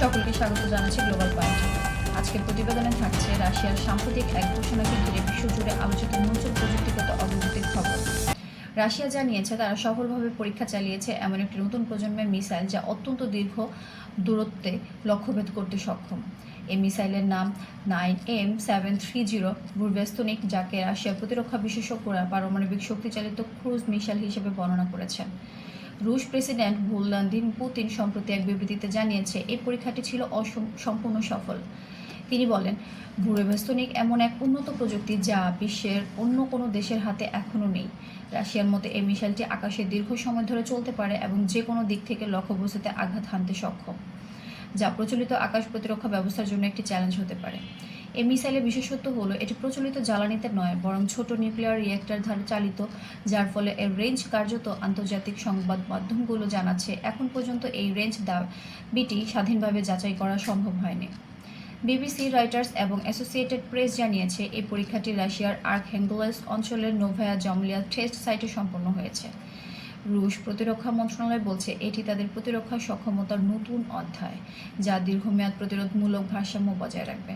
সকলকে স্বাগত জানাচ্ছি গ্লোবাল পয়েন্টে আজকের প্রতিবেদনে থাকছে রাশিয়ার সাম্প্রতিক এক ঘোষণাকে ঘিরে বিশ্বজুড়ে আলোচিত নতুন প্রযুক্তিগত অগ্রগতির খবর। রাশিয়া জানিয়েছে, তারা সফলভাবে পরীক্ষা চালিয়েছে এমন একটি নতুন প্রজন্মের মিসাইল যা অত্যন্ত দীর্ঘ দূরত্বে লক্ষ্যভেদ করতে সক্ষম। এই মিসাইলের নাম nine M seven three zero Burevestnik, যাকে রাশিয়ার প্রতিরক্ষা বিশেষজ্ঞরা পারমাণবিক শক্তিচালিত ক্রুজ মিসাইল হিসেবে বর্ণনা করেছেন। রুশ প্রেসিডেন্ট ভ্লাদিমির পুতিন সম্প্রতি এক বিবৃতিতে জানিয়েছে, এই পরীক্ষাটি ছিল সম্পূর্ণ সফল। তিনি বলেন ভুরেভেস্তনিক এমন এক উন্নত প্রযুক্তি যা বিশ্বের অন্য কোনো দেশের হাতে এখনও নেই। রাশিয়ার মতে, এই মিসাইলটি আকাশে দীর্ঘ সময় ধরে চলতে পারে এবং যে কোনো দিক থেকে লক্ষ্যবস্তুতে আঘাত হানতে সক্ষম, যা প্রচলিত আকাশ প্রতিরক্ষা ব্যবস্থার জন্য একটি চ্যালেঞ্জ হতে পারে। এই মিসাইলের বিশেষত্ব হলো এটি প্রচলিত জ্বালানিতে নয়, বরং ছোট নিউক্লিয়ার রিয়েক্টর দ্বারা চালিত, যার ফলে এর রেঞ্জ কার্যত আন্তর্জাতিক সংবাদ মাধ্যমগুলো জানাচ্ছে। এখন পর্যন্ত এই রেঞ্জ দাবিটি স্বাধীনভাবে যাচাই করা সম্ভব হয়নি। বিবিসি রয়টার্স এবং অ্যাসোসিয়েটেড প্রেস জানিয়েছে, এই পরীক্ষাটি রাশিয়ার আর্ক আর্কহ্যাঙ্গেলস অঞ্চলের নোভায়া জমলিয়া টেস্ট সাইটে সম্পন্ন হয়েছে। রুশ প্রতিরক্ষা মন্ত্রণালয় বলছে, এটি তাদের প্রতিরক্ষা সক্ষমতার নতুন অধ্যায়, যা দীর্ঘমেয়াদ প্রতিরোধমূলক ভারসাম্য বজায় রাখবে।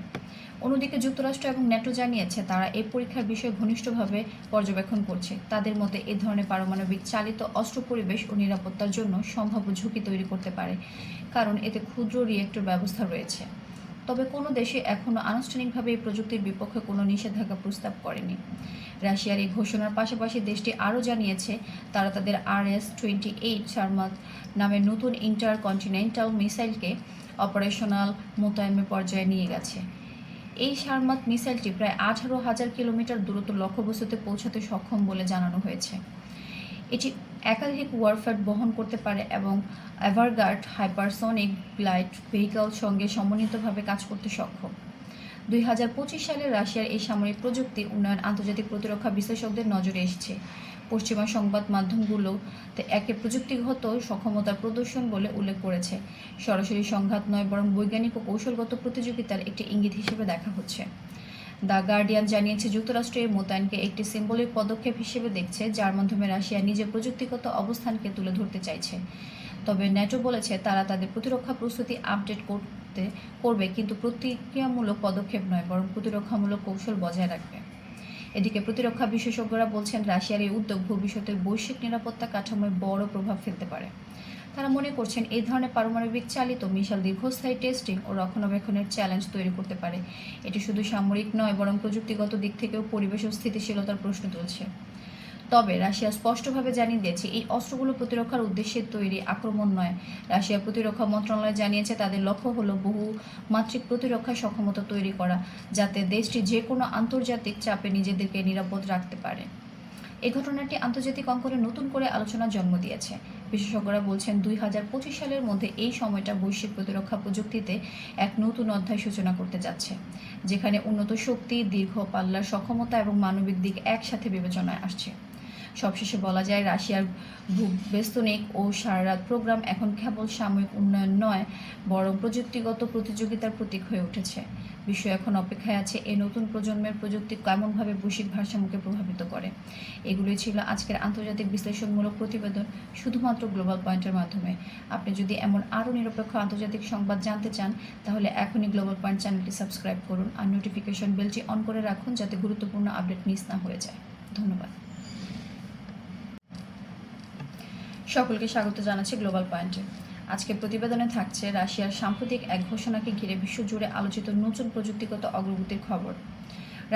অন্যদিকে যুক্তরাষ্ট্র এবং ন্যাটো জানিয়েছে, তারা এই পরীক্ষার বিষয়ে ঘনিষ্ঠভাবে পর্যবেক্ষণ করছে। তাদের মতে, এ ধরনের পারমাণবিক চালিত অস্ত্র পরিবেশ ও নিরাপত্তার জন্য সম্ভাব্য ঝুঁকি তৈরি করতে পারে, কারণ এতে ক্ষুদ্র রিয়েক্টর ব্যবস্থা রয়েছে। তবে কোনো দেশে এখনও আনুষ্ঠানিকভাবে এই প্রযুক্তির বিপক্ষে কোনো নিষেধাজ্ঞা প্রস্তাব করেনি। রাশিয়ার এই ঘোষণার পাশাপাশি দেশটি আরও জানিয়েছে, তারা তাদের R S twenty eight Sarmat নামের নতুন ইন্টার কন্টিনেন্টাল মিসাইলকে অপারেশনাল মোতায়েনের পর্যায়ে নিয়ে গেছে। এই সারমাত মিসাইলটি প্রায় আঠারো হাজার কিলোমিটার দূরত্ব লক্ষ্যবস্তুতে পৌঁছাতে সক্ষম বলে জানানো হয়েছে। এটি একাধিক ওয়ারফেয়ার বহন করতে পারে এবং অ্যাভারগার্ড হাইপারসনিক গ্লাইড ভেহিকল সঙ্গে সমন্বিতভাবে কাজ করতে সক্ষম। দুই হাজার পঁচিশ সালে রাশিয়ার এই সামরিক প্রযুক্তি উন্নয়ন আন্তর্জাতিক প্রতিরক্ষা বিশ্লেষকদের নজরে এসেছে। পশ্চিমা সংবাদ মাধ্যমগুলোতে একে প্রযুক্তিগত সক্ষমতার প্রদর্শন বলে উল্লেখ করেছে। সরাসরি সংঘাত নয়, বরং বৈজ্ঞানিক ও কৌশলগত প্রতিযোগিতার একটি ইঙ্গিত হিসেবে দেখা হচ্ছে। দ্য গার্ডিয়ান জানিয়েছে, যুক্তরাষ্ট্র এই মোতায়েনকে একটি সিম্বলিক পদক্ষেপ হিসেবে দেখছে, যার মাধ্যমে রাশিয়া নিজের প্রযুক্তিগত অবস্থানকে তুলে ধরতে চাইছে। তবে ন্যাটো বলেছে তারা তাদের প্রতিরক্ষা প্রস্তুতি আপডেট করতে করবে, কিন্তু প্রতিক্রিয়ামূলক পদক্ষেপ নয়, বরং প্রতিরক্ষামূলক কৌশল বজায় রাখবে। এদিকে প্রতিরক্ষা বিশেষজ্ঞরা বলছেন, রাশিয়ার এই উদ্যোগ ভবিষ্যতের বৈশ্বিক নিরাপত্তা কাঠামোয় বড় প্রভাব ফেলতে পারে। তারা মনে করছেন, এই ধরনের পারমাণবিক চালিত মিশাল দীর্ঘস্থায়ী টেস্টিং ও রক্ষণাবেক্ষণের চ্যালেঞ্জ তৈরি করতে পারে। এটি শুধু সামরিক নয়, বরং প্রযুক্তিগত দিক থেকেও পরিবেশ ও স্থিতিশীলতার প্রশ্ন তুলছে। তবে রাশিয়া স্পষ্টভাবে জানিয়ে দিয়েছে, এই অস্ত্রগুলো প্রতিরক্ষার উদ্দেশ্যে তৈরি আক্রমণ নয়। রাশিয়া প্রতিরক্ষা মন্ত্রণালয় জানিয়েছে, তাদের লক্ষ্য হলো বহু মাত্রিক প্রতিরক্ষা সক্ষমতা তৈরি করা, যাতে দেশটি যে কোনো আন্তর্জাতিক চাপে নিজেদেরকে নিরাপদ রাখতে পারে। এই ঘটনাটি আন্তর্জাতিক অঙ্কনে নতুন করে আলোচনার জন্ম দিয়েছে। বিশেষজ্ঞরা বলছেন, দুই হাজার পঁচিশ সালের মধ্যে এই সময়টা বৈশ্বিক প্রতিরক্ষা প্রযুক্তিতে এক নতুন অধ্যায় সূচনা করতে যাচ্ছে, যেখানে উন্নত শক্তি, দীর্ঘ পাল্লার সক্ষমতা এবং মানবিক দিক একসাথে বিবেচনায় আসছে। সবশেষে বলা যায়, রাশিয়ার বেস্তনিক ও সারারাত প্রোগ্রাম এখন কেবল সাময়িক উন্নয়ন নয়, বরং প্রযুক্তিগত প্রতিযোগিতার প্রতীক হয়ে উঠেছে। বিশ্ব এখন অপেক্ষায় আছে এই নতুন প্রজন্মের প্রযুক্তি কেমনভাবে বৈশ্বিক ভারসাম্যকে প্রভাবিত করে? এগুলোই ছিল আজকের আন্তর্জাতিক বিশ্লেষণমূলক প্রতিবেদন, শুধুমাত্র গ্লোবাল পয়েন্টের মাধ্যমে। আপনি যদি এমন আরও নিরপেক্ষ আন্তর্জাতিক সংবাদ জানতে চান, তাহলে এখনই গ্লোবাল পয়েন্ট চ্যানেলটি সাবস্ক্রাইব করুন আর নোটিফিকেশন বেলটি অন করে রাখুন যাতে গুরুত্বপূর্ণ আপডেট মিস না হয়ে যায়। ধন্যবাদ। সকলকে স্বাগত জানাচ্ছি গ্লোবাল পয়েন্টে আজকের প্রতিবেদনে থাকছে রাশিয়ার সাম্প্রতিক এক ঘোষণাকে ঘিরে বিশ্বজুড়ে আলোচিত নতুন প্রযুক্তিগত অগ্রগতির খবর।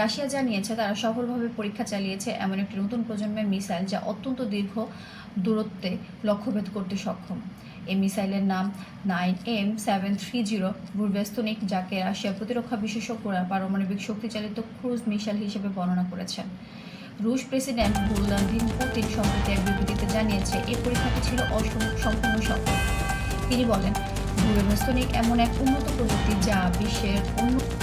রাশিয়া জানিয়েছে, তারা সফলভাবে পরীক্ষা চালিয়েছে এমন একটি নতুন প্রজন্মের মিসাইল যা অত্যন্ত দীর্ঘ দূরত্বে লক্ষ্যভেদ করতে সক্ষম। এই মিসাইলের নাম nine M seven three zero Burevestnik যাকে রাশিয়ার প্রতিরক্ষা বিশেষজ্ঞরা পারমাণবিক শক্তিচালিত ক্রুজ মিসাইল হিসেবে বর্ণনা করেছেন। রুশ প্রেসিডেন্ট ভ্লাদিমির পুতিন সম্প্রতি এক বিবৃতিতে জানিয়েছে এই পরীক্ষাটি ছিল সম্পূর্ণ সফল। তিনি বলেন ভূমিস্থনিক এমন এক উন্নত প্রযুক্তি যা বিশ্বের অন্য